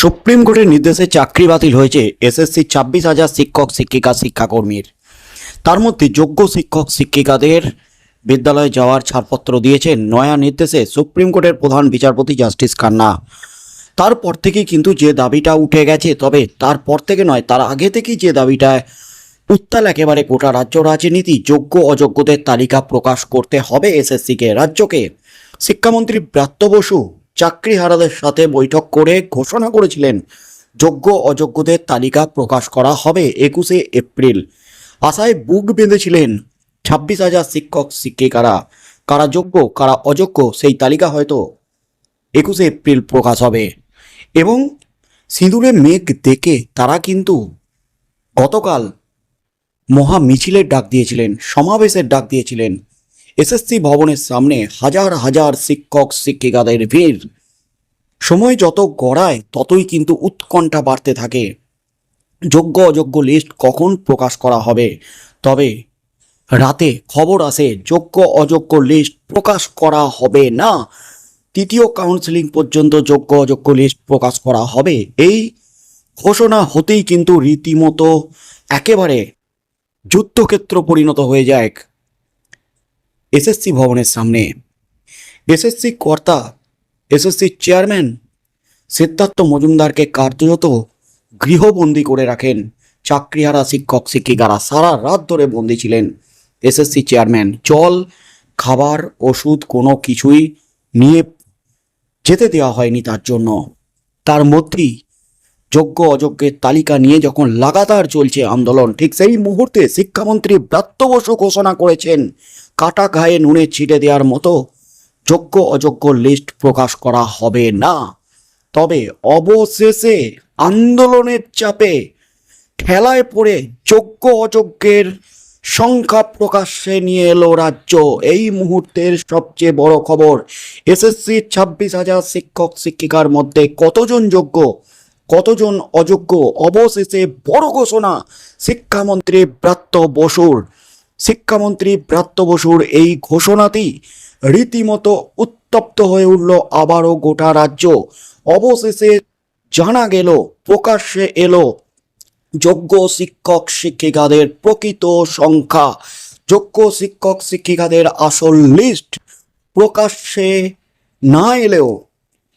Supreme কোর্টের নির্দেশে চাকরি বাতিল হয়েছে এসএসসি ছাব্বিশ হাজার শিক্ষক, শিক্ষিকা, শিক্ষাকর্মীর। তার মধ্যে যোগ্য শিক্ষক, শিক্ষিকাদের বিদ্যালয়ে যাওয়ার ছাড়পত্র দিয়েছেন নয়া নির্দেশে সুপ্রিম কোর্টের প্রধান বিচারপতি জাস্টিস খান্না। তারপর থেকেই কিন্তু যে দাবিটা উঠে গেছে, তবে তারপর থেকে নয়, তার আগে থেকেই যে দাবিটা উত্তাল একেবারে গোটা রাজ্য রাজনীতি, যোগ্য, অযোগ্যদের তালিকা প্রকাশ করতে হবে এসএসসিকে, রাজ্যকে। শিক্ষামন্ত্রী ব্রাত্য বসু চাকরিহারাদের সাথে বৈঠক করে ঘোষণা করেছিলেন। যোগ্য অযোগ্যদের তালিকা প্রকাশ করা হবে একুশে এপ্রিল। আশায় বুক বেঁধেছিলেন ছাব্বিশ হাজার শিক্ষক, শিক্ষিকারা। কারা যোগ্য, কারা অযোগ্য, সেই তালিকা হয়তো একুশে এপ্রিল প্রকাশ হবে। এবং সিঁদুরে মেঘ দেখে তারা কিন্তু গতকাল মহা মিছিলের ডাক দিয়েছিলেন, সমাবেশের ডাক দিয়েছিলেন। এসএসসি ভবনের সামনে হাজার হাজার শিক্ষক, শিক্ষিকাদের ভিড়। সময় যত গড়ায়, ততই কিন্তু উৎকণ্ঠা বাড়তে থাকে। যোগ্য, অযোগ্য লিস্ট কখন প্রকাশ করা হবে? তবে রাতে খবর আসে, যোগ্য, অযোগ্য লিস্ট প্রকাশ করা হবে না। তৃতীয় কাউন্সিলিং পর্যন্ত যোগ্য, অযোগ্য লিস্ট প্রকাশ করা হবে। এই ঘোষণা হতেই কিন্তু রীতিমতো একেবারে যুদ্ধক্ষেত্র পরিণত হয়ে যায়। এসএসসি ভবনের সামনে। এসএসসি কর্তা, এসএসসি চেয়ারম্যান সিদ্ধার্থ মজুমদারকে কার্যত গৃহবন্দী করে রাখেন। চাকরিহারা শিক্ষক, শিক্ষিকারা সারা রাত ধরে বন্দী ছিলেন। এসএসসি চেয়ারম্যান, জল, খাবার, ওষুধ কোনো কিছুই নিয়ে যেতে দেওয়া হয়নি তার জন্য। তার মধ্যেই যোগ্য অযোগ্যের তালিকা নিয়ে যখন লাগাতার চলছে আন্দোলন, ঠিক সেই মুহূর্তে শিক্ষামন্ত্রী ব্রাত্য বসু ঘোষণা করেছেন কাটা গায়ে নুনে ছিটে দেওয়ার মতো যোগ্য অযোগ্য লিস্ট প্রকাশ করা হবে না। তবে অবশেষে আন্দোলনের চাপে খেলায় পড়ে যোগ্য অযোগ্যের সংখ্যা প্রকাশ্যে নিয়ে এলো রাজ্য। এই মুহূর্তের সবচেয়ে বড় খবর, এসএসসি ছাব্বিশ হাজার শিক্ষক শিক্ষিকার মধ্যে কতজন যোগ্য, কতজন অযোগ্য? অবশেষে বড় ঘোষণা, শিক্ষামন্ত্রী ব্রাত্য বসুর। শিক্ষামন্ত্রী ব্রাত্য বসুর এই ঘোষণাতেই রীতিমতো উত্তপ্ত হয়ে উঠল আবারও গোটা রাজ্য। অবশেষে জানা গেল, প্রকাশ্যে এলো যোগ্য শিক্ষক শিক্ষিকাদের প্রকৃত সংখ্যা। যোগ্য শিক্ষক শিক্ষিকাদের আসল লিস্ট প্রকাশ্যে না এলেও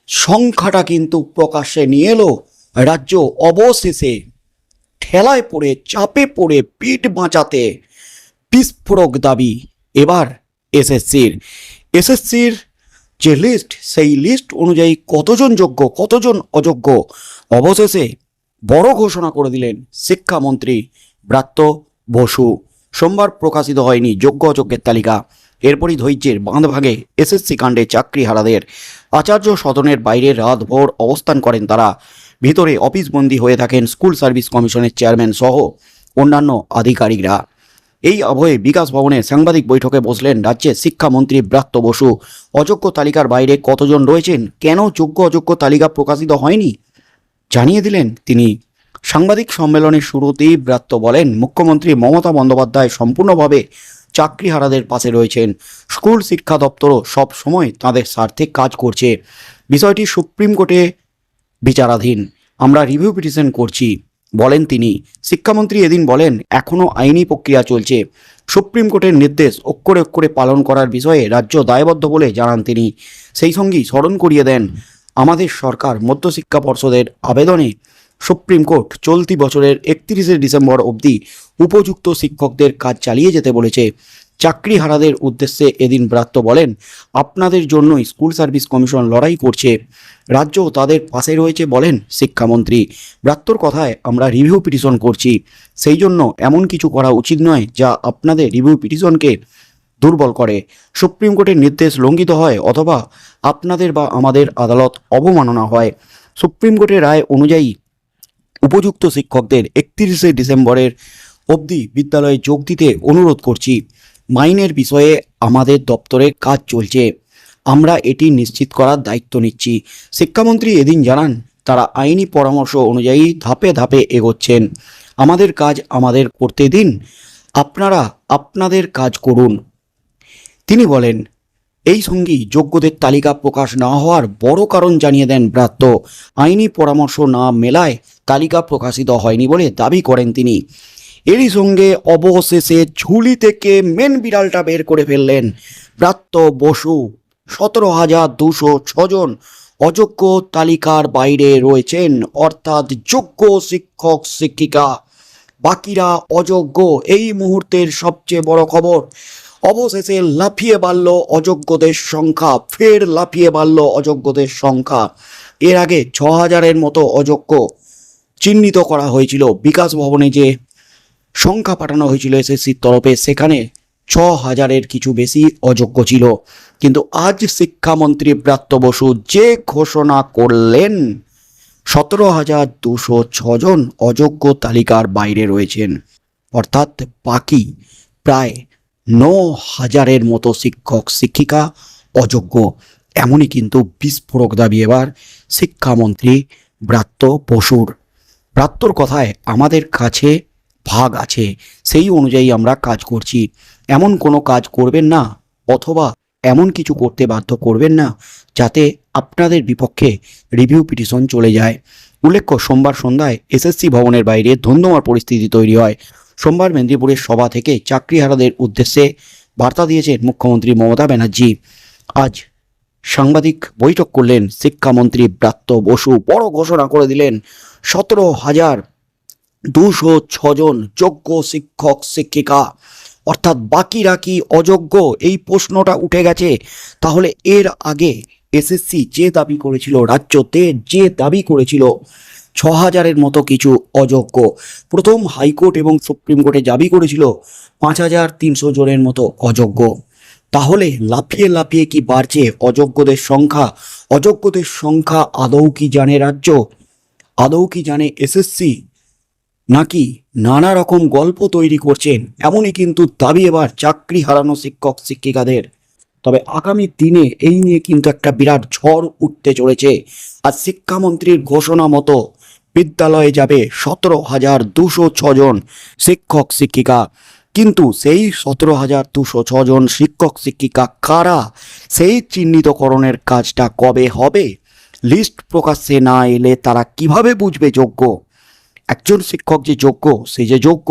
সংখ্যাটা কিন্তু প্রকাশ্যে নিয়ে এলো। রাজ্য অবশেষে ঠেলায় পড়ে, চাপে পড়ে, পিঠ বাঁচাতে বিস্ফোরক দাবি এবার এসএসসির। এসএসসির যে লিস্ট সেই লিস্ট অনুযায়ী কতজন যোগ্য, কতজন অযোগ্য, অবশেষে বড় ঘোষণা করে দিলেন শিক্ষামন্ত্রী ব্রাত্য বসু। সোমবার প্রকাশিত হয়নি যোগ্য অযোগ্যের তালিকা। এরপরই ধৈর্যের বাঁধ বাঁধভাগে এসএসসি কাণ্ডে চাকরিহারাদের। আচার্য সদনের বাইরে রাতভর অবস্থান করেন তারা। ভিতরে অফিস অফিসবন্দি হয়ে থাকেন স্কুল সার্ভিস কমিশনের চেয়ারম্যান সহ অন্যান্য আধিকারিকরা। এই অভয়ে বিকাশ ভবনে সাংবাদিক বৈঠকে বসলেন রাজ্যের শিক্ষামন্ত্রী ব্রাত্য বসু। অযোগ্য তালিকার বাইরে কতজন রয়েছেন? কেন যোগ্য অযোগ্য তালিকা প্রকাশিত হয়নি? জানিয়ে দিলেন তিনি। সাংবাদিক সম্মেলনের শুরুতেই ব্রাত্য বলেন, মুখ্যমন্ত্রী মমতা বন্দ্যোপাধ্যায় সম্পূর্ণভাবে চাকরিহারাদের পাশে রয়েছেন। স্কুল শিক্ষা দপ্তরও সব সময় তাদের স্বার্থে কাজ করছে। বিষয়টি সুপ্রিম কোর্টে বিচারাধীন। আমরা রিভিউ পিটিশন করছি। বলেন তিনি। শিক্ষামন্ত্রী এদিন বলেন এখনও আইনি প্রক্রিয়া চলছে। সুপ্রিম কোর্টের নির্দেশ অক্ষরে অক্ষরে পালন করার বিষয়ে রাজ্য দায়বদ্ধ বলে জানান তিনি। সেই সঙ্গেই স্মরণ করিয়ে দেন, আমাদের সরকার মধ্যশিক্ষা পর্ষদের আবেদনে সুপ্রিম কোর্ট চলতি বছরের একত্রিশে ডিসেম্বর অবধি উপযুক্ত শিক্ষকদের কাজ চালিয়ে যেতে বলেছে। চাকরিহারাদের উদ্দেশ্যে এদিন ব্রাত্য বলেন, আপনাদের জন্যই স্কুল সার্ভিস কমিশন লড়াই করছে। রাজ্য তাদের পাশে রয়েছে, বলেন শিক্ষামন্ত্রী। ব্রাত্যর কথায় আমরা রিভিউ পিটিশন করছি। সেই জন্য এমন কিছু করা উচিত নয় যা আপনাদের রিভিউ পিটিশনকে দুর্বল করে। সুপ্রিম কোর্টের নির্দেশ লঙ্ঘিত হয় অথবা আপনাদের বা আমাদের আদালত অবমাননা হয়। সুপ্রিম কোর্টের রায় অনুযায়ী উপযুক্ত শিক্ষকদের একত্রিশে ডিসেম্বরের অবধি বিদ্যালয়ে যোগ দিতে অনুরোধ করছি। মাইনের বিষয়ে আমাদের দপ্তরে কাজ চলছে। আমরা এটি নিশ্চিত করার দায়িত্ব নিচ্ছি। শিক্ষামন্ত্রী এদিন জানান, তারা আইনি পরামর্শ অনুযায়ী ধাপে ধাপে এগোচ্ছেন। আমাদের কাজ আমাদের করতে দিন। আপনারা আপনাদের কাজ করুন। তিনি বলেন, এই সঙ্গী যোগ্যদের তালিকা প্রকাশ না হওয়ার বড় কারণ জানিয়ে দেন ব্রাত্য। আইনি পরামর্শ না মেলায় তালিকা প্রকাশিত হয়নি বলে দাবি করেন তিনি। এরই সঙ্গে অবশেষে ঝুলি থেকে মেন বিড়ালটা বের করে ফেললেন ব্রাত্য বসু। সতেরো হাজার দুশো ছজন অযোগ্য তালিকার বাইরে রয়েছেন, অর্থাৎ যোগ্য শিক্ষক, শিক্ষিকা। বাকিরা অযোগ্য, এই মুহূর্তের সবচেয়ে বড় খবর, অবশেষে লাফিয়ে বাড়ল অযোগ্যদের সংখ্যা, ফের লাফিয়ে বাড়ল অযোগ্যদের সংখ্যা। এর আগে ছ হাজারের মতো অযোগ্য চিহ্নিত করা হয়েছিল বিকাশ ভবনে যে সংখ্যা পাঠানো হয়েছিল এসএসসির তরফে। সেখানে ছ হাজারের কিছু বেশি অযোগ্য ছিল। কিন্তু আজ শিক্ষামন্ত্রী ব্রাত্য বসু যে ঘোষণা করলেন, সতেরো হাজার দুশো ছজন অযোগ্য তালিকার বাইরে রয়েছেন। অর্থাৎ বাকি প্রায় ন হাজারের মতো শিক্ষক, শিক্ষিকা অযোগ্য। এমনই কিন্তু বিস্ফোরক দাবি এবার শিক্ষামন্ত্রী ব্রাত্য বসুর। ব্রাত্যর কথায় আমাদের কাছে ভাগ আছে, সেই অনুযায়ী আমরা কাজ করছি। এমন কোনো কাজ করবেন না, অথবা এমন কিছু করতে বাধ্য করবেন না, যাতে আপনাদের বিপক্ষে রিভিউ পিটিশন চলে যায়। উল্লেখ্য, সোমবার সন্ধ্যায় এসএসসি ভবনের বাইরে ধন্যবাদ পরিস্থিতি তৈরি হয়। সোমবার মেদিনীপুরের সভা থেকে চাকরিহারাদের উদ্দেশ্যে বার্তা দিয়েছেন মুখ্যমন্ত্রী মমতা ব্যানার্জি। আজ সাংবাদিক বৈঠক করলেন শিক্ষামন্ত্রী ব্রাত্য বসু। বড় ঘোষণা করে দিলেন, সতেরো হাজার দুশো ছজন যোগ্য শিক্ষক, শিক্ষিকা। অর্থাৎ বাকিরা কি অযোগ্য? এই প্রশ্নটা উঠে গেছে। তাহলে এর আগে এসএসসি যে দাবি করেছিল, রাজ্যতে যে দাবি করেছিল ছ হাজারের মতো কিছু অযোগ্য। প্রথম হাইকোর্ট এবং সুপ্রিম কোর্টে দাবি করেছিল পাঁচ হাজার তিনশো জনের মতো অযোগ্য। তাহলে লাফিয়ে লাফিয়ে কি বাড়ছে? অযোগ্যদের সংখ্যা? অযোগ্যদের সংখ্যা আদৌ কি জানে রাজ্য? আদৌ কি জানে এসএসসি? নাকি নানা রকম গল্প তৈরি করছেন? এমনই কিন্তু দাবি এবার চাকরি হারানো শিক্ষক, শিক্ষিকাদের। তবে আগামী দিনে এই নিয়ে কিন্তু একটা বিরাট ঝড় উঠতে চলেছে। আর শিক্ষামন্ত্রীর ঘোষণা মতো বিদ্যালয়ে যাবে সতেরো হাজার দুশো ছজন শিক্ষক, শিক্ষিকা। কিন্তু সেই সতেরো হাজার দুশো ছজন শিক্ষক, শিক্ষিকা কারা? সেই চিহ্নিতকরণের কাজটা কবে হবে? লিস্ট প্রকাশ্যে না এলে তারা কীভাবে বুঝবে যোগ্য? একজন শিক্ষক যে যোগ্য, সে যে যোগ্য,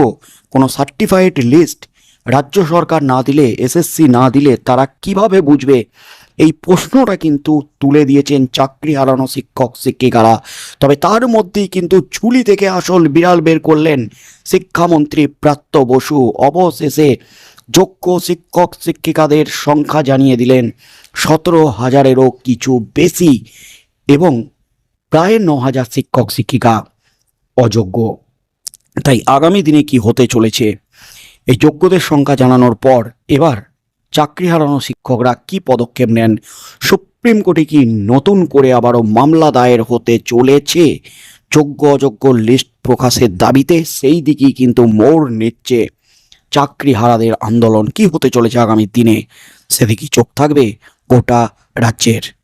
কোনো সার্টিফাইড লিস্ট রাজ্য সরকার না দিলে এসএসসি না দিলে তারা কীভাবে বুঝবে? এই প্রশ্নটা কিন্তু তুলে দিয়েছেন চাকরি হারানো শিক্ষক, শিক্ষিকারা। তবে তার মধ্যেই কিন্তু ঝুলি থেকে আসল বিড়াল বের করলেন শিক্ষামন্ত্রী প্রাত্য বসু। অবশেষে যোগ্য শিক্ষক, শিক্ষিকাদের সংখ্যা জানিয়ে দিলেন সতেরো হাজারেরও কিছু বেশি এবং প্রায় ন হাজার শিক্ষক, শিক্ষিকা। অযোগ্য। তাই আগামী দিনে কি হতে চলেছে? এই যোগ্যদের সংখ্যা জানানোর পর এবার চাকরি হারানো শিক্ষকরা কি পদক্ষেপ নেন? সুপ্রিম কোর্টে কি নতুন করে আবারও মামলা দায়ের হতে চলেছে? যোগ্য অযোগ্য লিস্ট প্রকাশের দাবিতে সেই দিকেই কিন্তু মোড় নিচ্ছে চাকরি হারাদের আন্দোলন। কি হতে চলেছে আগামী দিনে? সেদিকে চোখ থাকবে গোটা রাজ্যের?